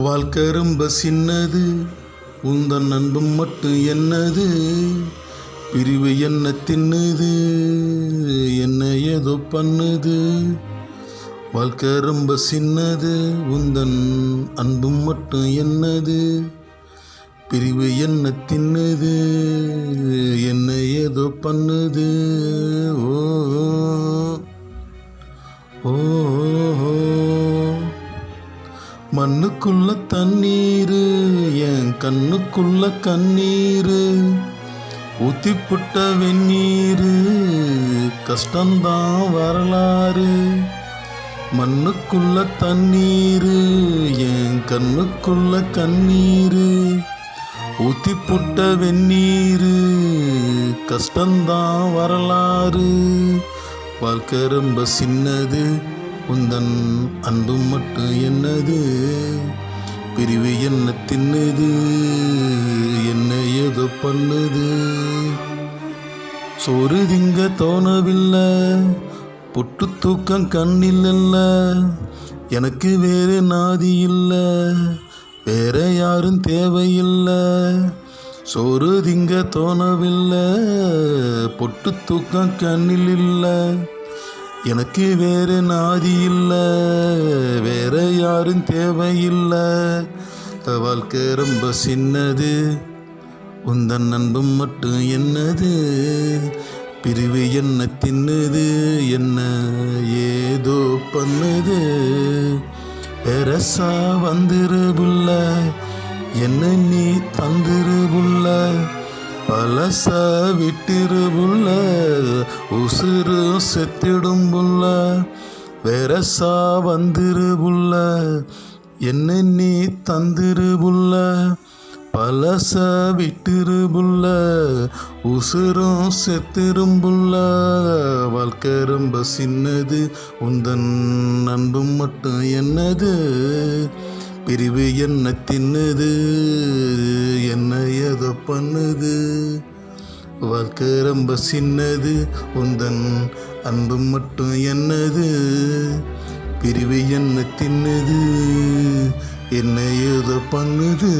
வாழ்க்கை ரொம்ப சின்னது உந்தன் அன்பும் மட்டும் என்னது? பிரிவு என்ன தின்னுது என்ன ஏதோ பண்ணுது? வாழ்க்கை ரொம்ப சின்னது உந்தன் அன்பும் மட்டும் என்னது? பிரிவு என்ன தின்னுது என்ன ஏதோ பண்ணுது? மண்ணுக்குள்ள தண்ணீரு என் கண்ணுக்குள்ள கண்ணீரு. ஊத்திப்புட்ட வெந்நீரு கஷ்டம்தான் வரலாறு. மண்ணுக்குள்ள தண்ணீரு என் கண்ணுக்குள்ள கண்ணீரு. ஊத்திப்புட்ட வெந்நீரு கஷ்டம்தான் வரலாறு. வாழ்க்கை ரொம்ப சின்னது உந்தன் அன்பும் மட்டும் என்னது? பிரிவு என்ன தின்னுது என்ன ஏதோ பண்ணுது? சோறு திங்க தோணவில்லை புட்டு தூக்கம் கண்ணில் இல்ல. எனக்கு வேறு நாதி இல்லை வேற யாரும் தேவையில்லை. சோறு திங்க தோணவில்லை பொட்டு தூக்கம் கண்ணில் இல்லை. எனக்கு வேறு நாதி இல்லை வேற யாரும் தேவையில்லை. வாழ்க்கை ரொம்ப சின்னது உந்தன் அன்பும் மட்டும் என்னது? பிரிவு என்ன தின்னுது என்ன ஏதோ பண்ணுது? பெரசா வந்துருபுள்ள என்ன நீ தந்துரு பலச விட்டிரு புள்ள உசுறு செத்திடும் புள்ள வெரசா வந்துரு புள்ள என்ன நீ தந்துரு புள்ள பலச விட்டுரு புள்ள உசுரும் செத்திரும் புள்ள வாழ்க்கை ரொம்ப சின்னது உந்தன் அன்பும் மட்டும் என்னது? பிரிவு என்ன தின்னுது? என்ன ஏதோ பண்ணுது? வாழ்க்கை ரொம்ப சின்னது. உந்தன் அன்பு மட்டும் என்னது? பிரிவு என்ன தின்னுது? என்ன ஏதோ பண்ணுது?